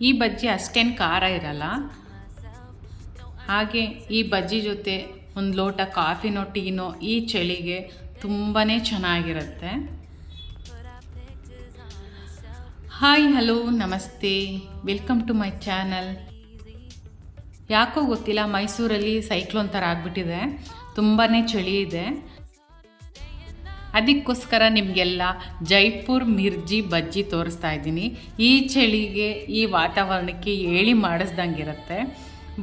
ಈ ಬಜ್ಜಿ ಅಷ್ಟೇನು ಖಾರ ಇರಲ್ಲ. ಹಾಗೆ ಈ ಬಜ್ಜಿ ಜೊತೆ ಒಂದು ಲೋಟ ಕಾಫಿನೋ ಟೀನೋ ಈ ಚಳಿಗೆ ತುಂಬಾ ಚೆನ್ನಾಗಿರುತ್ತೆ. ಹಾಯ್, ಹಲೋ, ನಮಸ್ತೆ. Welcome to my channel. ಯಾಕೋ ಗೊತ್ತಿಲ್ಲ, ಮೈಸೂರಲ್ಲಿ ಸೈಕ್ಲೋನ್ ಥರ ಆಗಿಬಿಟ್ಟಿದೆ. ತುಂಬಾ ಚಳಿ ಇದೆ. ಅದಕ್ಕೋಸ್ಕರ ನಿಮಗೆಲ್ಲ ಜೈಪುರ್ ಮಿರ್ಜಿ ಬಜ್ಜಿ ತೋರಿಸ್ತಾ ಇದ್ದೀನಿ. ಈ ಚಳಿಗೆ, ಈ ವಾತಾವರಣಕ್ಕೆ ಹೇಳಿ ಮಾಡಿಸ್ದಂಗಿರುತ್ತೆ.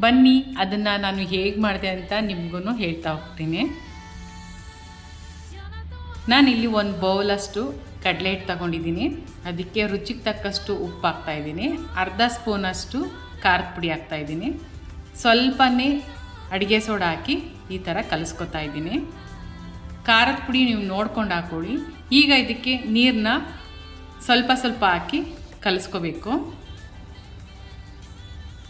ಬನ್ನಿ, ಅದನ್ನು ನಾನು ಹೇಗೆ ಮಾಡಿದೆ ಅಂತ ನಿಮಗೂ ಹೇಳ್ತಾ ಹೋಗ್ತೀನಿ. ನಾನಿಲ್ಲಿ ಒಂದು ಬೌಲಷ್ಟು ಕಡಲೆ ಹಿಟ್ಟು ತಗೊಂಡಿದ್ದೀನಿ. ಅದಕ್ಕೆ ರುಚಿಗೆ ತಕ್ಕಷ್ಟು ಉಪ್ಪು ಹಾಕ್ತಾಯಿದ್ದೀನಿ ಅರ್ಧ ಸ್ಪೂನಷ್ಟು ಖಾರದ ಪುಡಿ ಹಾಕ್ತಾಯಿದ್ದೀನಿ ಸ್ವಲ್ಪನೇ ಅಡುಗೆ ಸೋಡಾ ಹಾಕಿ ಈ ಥರ ಕಲಿಸ್ಕೊತಾ ಇದ್ದೀನಿ. ಖಾರದ ಪುಡಿ ನೀವು ನೋಡ್ಕೊಂಡು ಹಾಕೊಳ್ಳಿ. ಈಗ ಇದಕ್ಕೆ ನೀರನ್ನ ಸ್ವಲ್ಪ ಸ್ವಲ್ಪ ಹಾಕಿ ಕಲಿಸ್ಕೋಬೇಕು.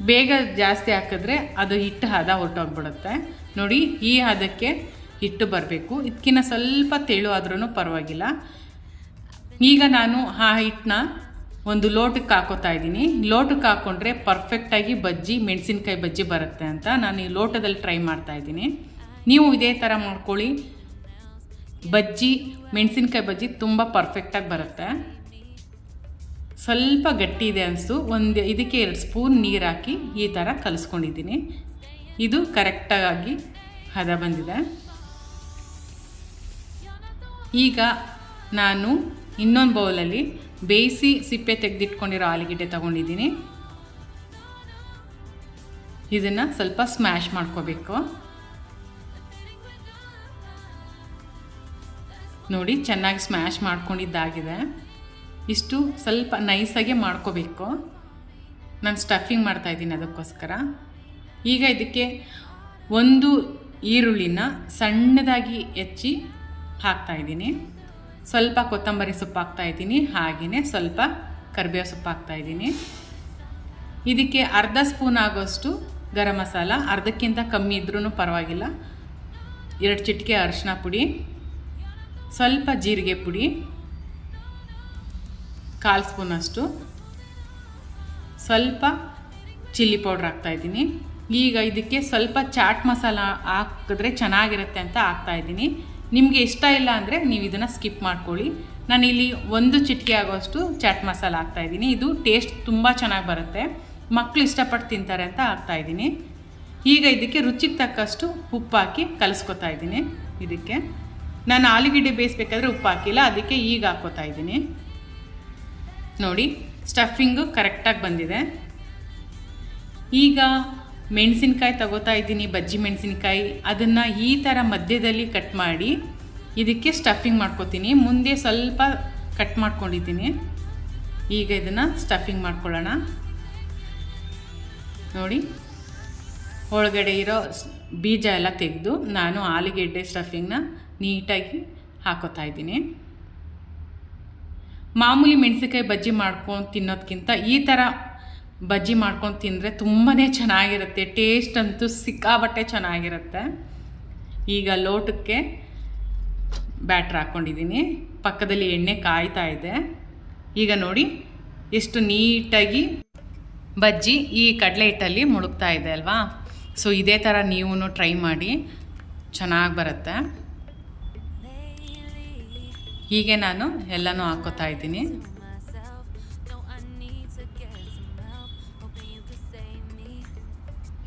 ಬೇಗ ಜಾಸ್ತಿ ಹಾಕಿದ್ರೆ ಅದು ಹಿಟ್ಟು ಹದ ಹೊರಟೋಗ್ಬಿಡುತ್ತೆ. ನೋಡಿ, ಈ ಹದಕ್ಕೆ ಹಿಟ್ಟು ಬರಬೇಕು. ಇದಕ್ಕಿಂತ ಸ್ವಲ್ಪ ತೆಳು ಆದ್ರೂ ಪರವಾಗಿಲ್ಲ. ಈಗ ನಾನು ಆ ಹಿಟ್ಟನ್ನ ಒಂದು ಲೋಟಕ್ಕೆ ಹಾಕೋತಾ ಇದ್ದೀನಿ. ಲೋಟಕ್ಕೆ ಹಾಕ್ಕೊಂಡ್ರೆ ಪರ್ಫೆಕ್ಟಾಗಿ ಬಜ್ಜಿ, ಮೆಣಸಿನ್ಕಾಯಿ ಬಜ್ಜಿ ಬರುತ್ತೆ ಅಂತ ನಾನು ಈ ಲೋಟದಲ್ಲಿ ಟ್ರೈ ಮಾಡ್ತಾ ಇದ್ದೀನಿ. ನೀವು ಇದೇ ಥರ ಮಾಡ್ಕೊಳ್ಳಿ. ಬಜ್ಜಿ, ಮೆಣಸಿನ್ಕಾಯಿ ಬಜ್ಜಿ ತುಂಬ ಪರ್ಫೆಕ್ಟಾಗಿ ಬರುತ್ತೆ. ಸ್ವಲ್ಪ ಗಟ್ಟಿ ಇದೆ ಅನಿಸ್ತು ಒಂದು ಇದಕ್ಕೆ ಎರಡು ಸ್ಪೂನ್ ನೀರು ಹಾಕಿ ಈ ಥರ ಕಲಿಸ್ಕೊಂಡಿದ್ದೀನಿ. ಇದು ಕರೆಕ್ಟಾಗಿ ಹದ ಬಂದಿದೆ. ಈಗ ನಾನು ಇನ್ನೊಂದು ಬೌಲಲ್ಲಿ ಬೇಯಿಸಿ ಸಿಪ್ಪೆ ತೆಗೆದಿಟ್ಕೊಂಡಿರೋ ಆಲೂಗೆಡ್ಡೆ ತೊಗೊಂಡಿದ್ದೀನಿ. ಇದನ್ನು ಸ್ವಲ್ಪ ಸ್ಮ್ಯಾಶ್ ಮಾಡ್ಕೋಬೇಕು. ನೋಡಿ, ಚೆನ್ನಾಗಿ ಸ್ಮ್ಯಾಶ್ ಮಾಡ್ಕೊಂಡಿದ್ದಾಗಿದೆ. ಇಷ್ಟು ಸ್ವಲ್ಪ ನೈಸಾಗೆ ಮಾಡ್ಕೋಬೇಕು. ನಾನು ಸ್ಟಫಿಂಗ್ ಮಾಡ್ತಾಯಿದ್ದೀನಿ ಅದಕ್ಕೋಸ್ಕರ. ಈಗ ಇದಕ್ಕೆ ಒಂದು ಈರುಳ್ಳಿನ ಸಣ್ಣದಾಗಿ ಹೆಚ್ಚಿ ಹಾಕ್ತಾಯಿದ್ದೀನಿ ಸ್ವಲ್ಪ ಕೊತ್ತಂಬರಿ ಸೊಪ್ಪು ಹಾಕ್ತಾಯಿದ್ದೀನಿ ಹಾಗೆಯೇ ಸ್ವಲ್ಪ ಕರಿಬೇವು ಸೊಪ್ಪು ಹಾಕ್ತಾಯಿದ್ದೀನಿ ಇದಕ್ಕೆ ಅರ್ಧ ಸ್ಪೂನ್ ಆಗೋಷ್ಟು ಗರಂ ಮಸಾಲ, ಅರ್ಧಕ್ಕಿಂತ ಕಮ್ಮಿ ಇದ್ರೂ ಪರವಾಗಿಲ್ಲ. ಎರಡು ಚಿಟಿಕೆ ಅರಿಶಿನ ಪುಡಿ. ಸ್ವಲ್ಪ ಜೀರಿಗೆ ಪುಡಿ, ಕಾಲು ಸ್ಪೂನಷ್ಟು ಸ್ವಲ್ಪ ಚಿಲ್ಲಿ ಪೌಡ್ರ್ ಹಾಕ್ತಾಯಿದ್ದೀನಿ ಈಗ ಇದಕ್ಕೆ ಸ್ವಲ್ಪ ಚಾಟ್ ಮಸಾಲ ಹಾಕಿದ್ರೆ ಚೆನ್ನಾಗಿರುತ್ತೆ ಅಂತ ಹಾಕ್ತಾಯಿದ್ದೀನಿ ನಿಮಗೆ ಇಷ್ಟ ಇಲ್ಲ ಅಂದರೆ ನೀವು ಇದನ್ನು ಸ್ಕಿಪ್ ಮಾಡ್ಕೊಳ್ಳಿ. ನಾನಿಲ್ಲಿ ಒಂದು ಚಿಟಿಕೆ ಆಗೋಷ್ಟು ಚಾಟ್ ಮಸಾಲ ಹಾಕ್ತಾಯಿದ್ದೀನಿ ಇದು ಟೇಸ್ಟ್ ತುಂಬ ಚೆನ್ನಾಗಿ ಬರುತ್ತೆ. ಮಕ್ಕಳು ಇಷ್ಟಪಟ್ಟು ತಿಂತಾರೆ ಅಂತ ಹಾಕ್ತಾಯಿದ್ದೀನಿ ಈಗ ಇದಕ್ಕೆ ರುಚಿಗೆ ತಕ್ಕಷ್ಟು ಉಪ್ಪು ಹಾಕಿ ಕಲಿಸ್ಕೊತಾ ಇದ್ದೀನಿ ಇದಕ್ಕೆ. ನಾನು ಆಲೂಗಡ್ಡೆ ಬೇಯಿಸ್ಬೇಕಾದ್ರೆ ಉಪ್ಪು ಹಾಕಿಲ್ಲ, ಅದಕ್ಕೆ ಈಗ ಹಾಕೋತಾ ಇದ್ದೀನಿ. ನೋಡಿ ಸ್ಟಫಿಂಗು ಕರೆಕ್ಟಾಗಿ ಬಂದಿದೆ. ಈಗ ಮೆಣಸಿನ್ಕಾಯಿ ತಗೋತಾ ಇದ್ದೀನಿ, ಬಜ್ಜಿ ಮೆಣಸಿನ್ಕಾಯಿ. ಅದನ್ನು ಈ ಥರ ಮಧ್ಯದಲ್ಲಿ ಕಟ್ ಮಾಡಿ, ಇದಕ್ಕೆ ಸ್ಟಫಿಂಗ್ ಮಾಡ್ಕೋತೀನಿ. ಮುಂದೆ ಸ್ವಲ್ಪ ಕಟ್ ಮಾಡ್ಕೊಂಡಿದ್ದೀನಿ. ಈಗ ಇದನ್ನು ಸ್ಟಫಿಂಗ್ ಮಾಡ್ಕೊಳ್ಳೋಣ. ನೋಡಿ, ಒಳಗಡೆ ಇರೋ ಬೀಜ ಎಲ್ಲ ತೆಗೆದು ನಾನು ಆಲೂಗೆಡ್ಡೆ ಸ್ಟಫಿಂಗ್ನ ನೀಟಾಗಿ ಹಾಕೋತಾ ಇದ್ದೀನಿ. ಮಾಮೂಲಿ ಮೆಣಸಿನ್ಕಾಯಿ ಬಜ್ಜಿ ಮಾಡ್ಕೊಂಡು ತಿನ್ನೋದಕ್ಕಿಂತ ಈ ಥರ ಬಜ್ಜಿ ಮಾಡ್ಕೊಂಡು ತಿಂದರೆ ತುಂಬಾ ಚೆನ್ನಾಗಿರುತ್ತೆ. ಟೇಸ್ಟ್ ಅಂತೂ ಸಿಕ್ಕಾಬಟ್ಟೆ ಚೆನ್ನಾಗಿರುತ್ತೆ. ಈಗ ಲೋಟಕ್ಕೆ ಬ್ಯಾಟ್ರ್ ಹಾಕ್ಕೊಂಡಿದ್ದೀನಿ ಪಕ್ಕದಲ್ಲಿ ಎಣ್ಣೆ ಕಾಯ್ತಾ ಇದೆ. ಈಗ ನೋಡಿ ಎಷ್ಟು ನೀಟಾಗಿ ಬಜ್ಜಿ ಈ ಕಡಲೆ ಹಿಟ್ಟಲ್ಲಿ ಮುಳುಗ್ತಾ ಇದೆ ಅಲ್ವಾ? ಸೊ ಇದೇ ಥರ ನೀವು ಟ್ರೈ ಮಾಡಿ. ಚೆನ್ನಾಗಿ ಬರುತ್ತೆ. ಹೀಗೆ ನಾನು ಎಲ್ಲನೂ ಹಾಕೋತಾ ಇದ್ದೀನಿ.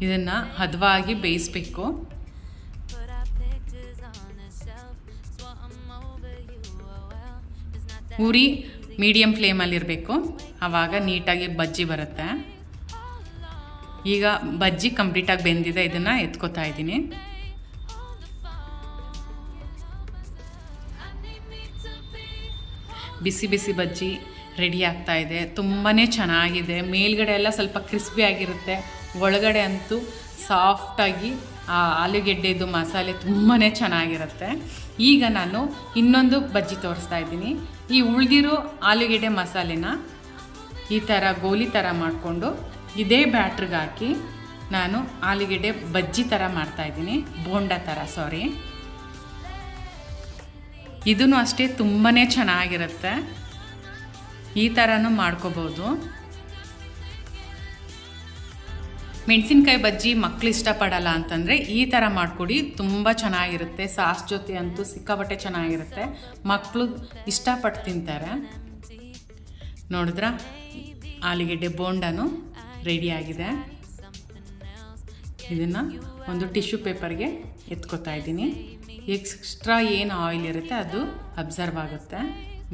ಇದನ್ನು ಹದವಾಗಿ ಬೇಯಿಸ್ಬೇಕು. ಉರಿ ಮೀಡಿಯಮ್ ಫ್ಲೇಮಲ್ಲಿರಬೇಕು. ಆವಾಗ ನೀಟಾಗಿ ಬಜ್ಜಿ ಬರುತ್ತೆ. ಈಗ ಬಜ್ಜಿ ಕಂಪ್ಲೀಟಾಗಿ ಬೆಂದಿದೆ, ಇದನ್ನು ಎತ್ಕೋತಾ ಇದ್ದೀನಿ. ಬಿಸಿ ಬಿಸಿ ಬಜ್ಜಿ ರೆಡಿ ಆಗ್ತಾ ಇದೆ. ತುಂಬಾ ಚೆನ್ನಾಗಿದೆ. ಮೇಲ್ಗಡೆ ಎಲ್ಲ ಸ್ವಲ್ಪ ಕ್ರಿಸ್ಪಿ ಆಗಿರುತ್ತೆ. ಒಳಗಡೆ ಅಂತೂ ಸಾಫ್ಟಾಗಿ ಆ ಆಲೂಗೆಡ್ಡೆದು ಮಸಾಲೆ ತುಂಬಾ ಚೆನ್ನಾಗಿರುತ್ತೆ. ಈಗ ನಾನು ಇನ್ನೊಂದು ಬಜ್ಜಿ ತೋರಿಸ್ತಾ ಇದ್ದೀನಿ. ಈ ಉಳಿದಿರೋ ಆಲೂಗೆಡ್ಡೆ ಮಸಾಲೆನ ಈ ಥರ ಗೋಲಿ ಥರ ಮಾಡಿಕೊಂಡು ಇದೇ ಬ್ಯಾಟ್ರಿಗೆ ಹಾಕಿ ನಾನು ಆಲೂಗೆಡ್ಡೆ ಬಜ್ಜಿ ಥರ ಮಾಡ್ತಾಯಿದ್ದೀನಿ ಬೋಂಡ ಥರ ಸಾರಿ ಇದೂ ಅಷ್ಟೇ ತುಂಬಾ ಚೆನ್ನಾಗಿರುತ್ತೆ. ಈ ಥರನೂ ಮಾಡ್ಕೋಬೋದು. ಮೆಣಸಿನ್ಕಾಯಿ ಬಜ್ಜಿ ಮಕ್ಕಳು ಇಷ್ಟಪಡಲ್ಲ ಅಂತಂದರೆ ಈ ಥರ ಮಾಡಿಕೊಡಿ, ತುಂಬ ಚೆನ್ನಾಗಿರುತ್ತೆ. ಸಾಸ್ ಜೊತೆ ಅಂತೂ ಸಿಕ್ಕಾಪಟ್ಟೆ ಚೆನ್ನಾಗಿರುತ್ತೆ. ಮಕ್ಕಳು ಇಷ್ಟಪಟ್ಟು ತಿಂತಾರೆ. ನೋಡಿದ್ರ? ಆಲೂಗೆಡ್ಡೆ ಬೋಂಡನು ರೆಡಿಯಾಗಿದೆ ಇದನ್ನು ಒಂದು ಟಿಶ್ಯೂ ಪೇಪರ್ಗೆ ಎತ್ಕೋತಾ ಇದ್ದೀನಿ. ಎಕ್ಸ್ಟ್ರಾ ಏನು ಆಯಿಲ್ ಇರುತ್ತೆ ಅದು ಅಬ್ಸರ್ವ್ ಆಗುತ್ತೆ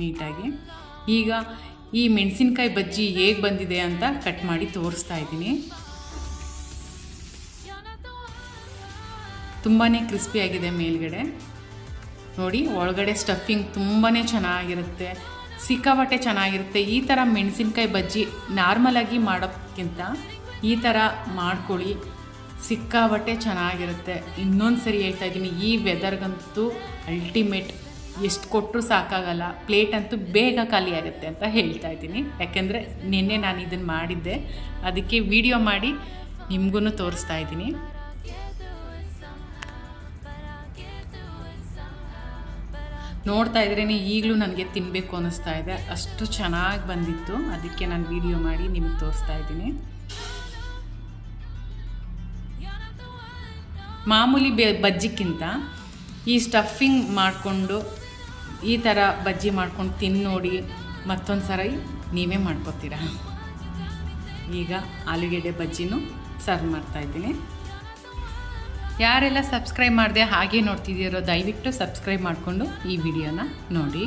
ನೀಟಾಗಿ. ಈಗ ಈ ಮೆಣಸಿನ್ಕಾಯಿ ಬಜ್ಜಿ ಹೇಗೆ ಬಂದಿದೆ ಅಂತ ಕಟ್ ಮಾಡಿ ತೋರಿಸ್ತಾ ಇದ್ದೀನಿ. ತುಂಬಾ ಕ್ರಿಸ್ಪಿಯಾಗಿದೆ ಮೇಲ್ಗಡೆ. ನೋಡಿ, ಒಳಗಡೆ ಸ್ಟಫಿಂಗ್ ತುಂಬಾ ಚೆನ್ನಾಗಿರುತ್ತೆ. ಸಿಕ್ಕಾಪಟ್ಟೆ ಚೆನ್ನಾಗಿರುತ್ತೆ. ಈ ಥರ ಮೆಣಸಿನ್ಕಾಯಿ ಬಜ್ಜಿ ನಾರ್ಮಲಾಗಿ ಮಾಡೋಕ್ಕಿಂತ ಈ ಥರ ಮಾಡ್ಕೊಳ್ಳಿ. ಸಿಕ್ಕಾಪಟ್ಟೆ ಚೆನ್ನಾಗಿರುತ್ತೆ. ಇನ್ನೊಂದು ಸರಿ ಹೇಳ್ತಾ ಇದ್ದೀನಿ, ಈ ವೆದರ್ಗಂತೂ ಅಲ್ಟಿಮೇಟ್ ಎಷ್ಟು ಕೊಟ್ಟರು ಸಾಕಾಗಲ್ಲ. ಪ್ಲೇಟ್ ಅಂತೂ ಬೇಗ ಖಾಲಿ ಆಗುತ್ತೆ ಅಂತ ಹೇಳ್ತಾ ಇದ್ದೀನಿ. ಯಾಕೆಂದರೆ ನಿನ್ನೆ ನಾನು ಇದನ್ನು ಮಾಡಿದ್ದೆ. ಅದಕ್ಕೆ ವಿಡಿಯೋ ಮಾಡಿ ನಿಮಗೂ ತೋರಿಸ್ತಾ ಇದ್ದೀನಿ. ನೋಡ್ತಾ ಇದ್ರೇ ಈಗಲೂ ನನಗೆ ತಿನ್ನಬೇಕು ಅನ್ನಿಸ್ತಾ ಇದೆ. ಅಷ್ಟು ಚೆನ್ನಾಗಿ ಬಂದಿತ್ತು. ಅದಕ್ಕೆ ನಾನು ವಿಡಿಯೋ ಮಾಡಿ ನಿಮ್ಗೆ ತೋರಿಸ್ತಾ ಇದ್ದೀನಿ. ಮಾಮೂಲಿ ಬೆ ಬಜ್ಜಿಕ್ಕಿಂತ ಈ ಸ್ಟಫಿಂಗ್ ಮಾಡಿಕೊಂಡು ಈ ಥರ ಬಜ್ಜಿ ಮಾಡ್ಕೊಂಡು ತಿನ್ನು ನೋಡಿ ಮತ್ತೊಂದು ಸರಿ ನೀವೇ ಮಾಡ್ಕೊತೀರಾ? ಈಗ ಆಲೂಗೆಡ್ಡೆ ಬಜ್ಜಿನೂ ಸರ್ವ್ ಮಾಡ್ತಾಯಿದ್ದೀನಿ ಯಾರೆಲ್ಲ ಸಬ್ಸ್ಕ್ರೈಬ್ ಮಾಡಿದೆ ಹಾಗೆ ನೋಡ್ತಿದ್ದೀರೋ ದಯವಿಟ್ಟು ಸಬ್ಸ್ಕ್ರೈಬ್ ಮಾಡಿಕೊಂಡು ಈ ವಿಡಿಯೋನ ನೋಡಿ.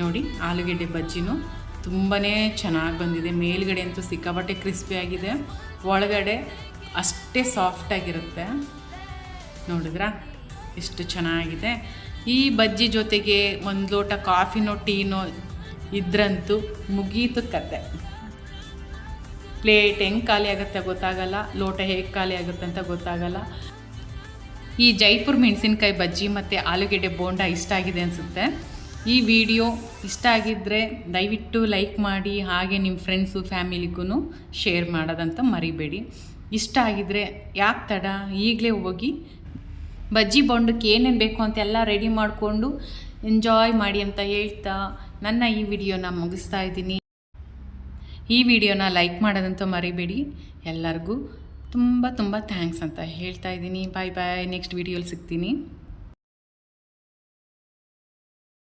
ನೋಡಿ, ಆಲೂಗೆಡ್ಡೆ ಬಜ್ಜಿನೂ ತುಂಬಾ ಚೆನ್ನಾಗಿ ಬಂದಿದೆ. ಮೇಲ್ಗಡೆ ಅಂತೂ ಸಿಕ್ಕಾಪಟ್ಟೆ ಕ್ರಿಸ್ಪಿಯಾಗಿದೆ ಒಳಗಡೆ ಅಷ್ಟೇ ಸಾಫ್ಟಾಗಿರುತ್ತೆ ನೋಡಿದ್ರಾ? ಎಷ್ಟು ಚೆನ್ನಾಗಿದೆ. ಈ ಬಜ್ಜಿ ಜೊತೆಗೆ ಒಂದು ಲೋಟ ಕಾಫಿನೋ, ಟೀನೋ ಇದ್ರಂತೂ ಮುಗೀತು ಕತೆ. ಪ್ಲೇಟ್ ಹೆಂಗೆ ಖಾಲಿ ಆಗುತ್ತೆ ಗೊತ್ತಾಗಲ್ಲ. ಲೋಟ ಹೇಗೆ ಖಾಲಿ ಆಗುತ್ತೆ ಅಂತ ಗೊತ್ತಾಗಲ್ಲ. ಈ ಜೈಪುರ್ ಮೆಣಸಿನ್ಕಾಯಿ ಬಜ್ಜಿ ಮತ್ತು ಆಲೂಗೆಡ್ಡೆ ಬೋಂಡ ಇಷ್ಟ ಆಗಿದೆ ಅನಿಸುತ್ತೆ. ಈ ವಿಡಿಯೋ ಇಷ್ಟ ಆಗಿದ್ದರೆ ದಯವಿಟ್ಟು ಲೈಕ್ ಮಾಡಿ ಹಾಗೆ ನಿಮ್ಮ ಫ್ರೆಂಡ್ಸು ಫ್ಯಾಮಿಲಿಗೂ ಶೇರ್ ಮಾಡೋದಂತ ಮರಿಬೇಡಿ. ಇಷ್ಟ ಆಗಿದ್ದರೆ ಯಾಕೆ ತಡ? ಈಗಲೇ ಹೋಗಿ ಬಜ್ಜಿ ಬೊಂಡಕ್ಕೆ ಏನೇನು ಬೇಕು ಅಂತೆಲ್ಲ ರೆಡಿ ಮಾಡಿಕೊಂಡು ಎಂಜಾಯ್ ಮಾಡಿ ಅಂತ ಹೇಳ್ತಾ ನನ್ನ ಈ ವಿಡಿಯೋನ ಮುಗಿಸ್ತಾ ಇದ್ದೀನಿ. ಈ ವಿಡಿಯೋನ ಲೈಕ್ ಮಾಡೋದಂತ ಮರಿಬೇಡಿ. ಎಲ್ಲರಿಗೂ ತುಂಬ ತುಂಬ ಥ್ಯಾಂಕ್ಸ್ ಅಂತ ಹೇಳ್ತಾ ಇದ್ದೀನಿ. ಬಾಯ್ ಬಾಯ್ ನೆಕ್ಸ್ಟ್ ವಿಡಿಯೋಲಿ ಸಿಗ್ತೀನಿ.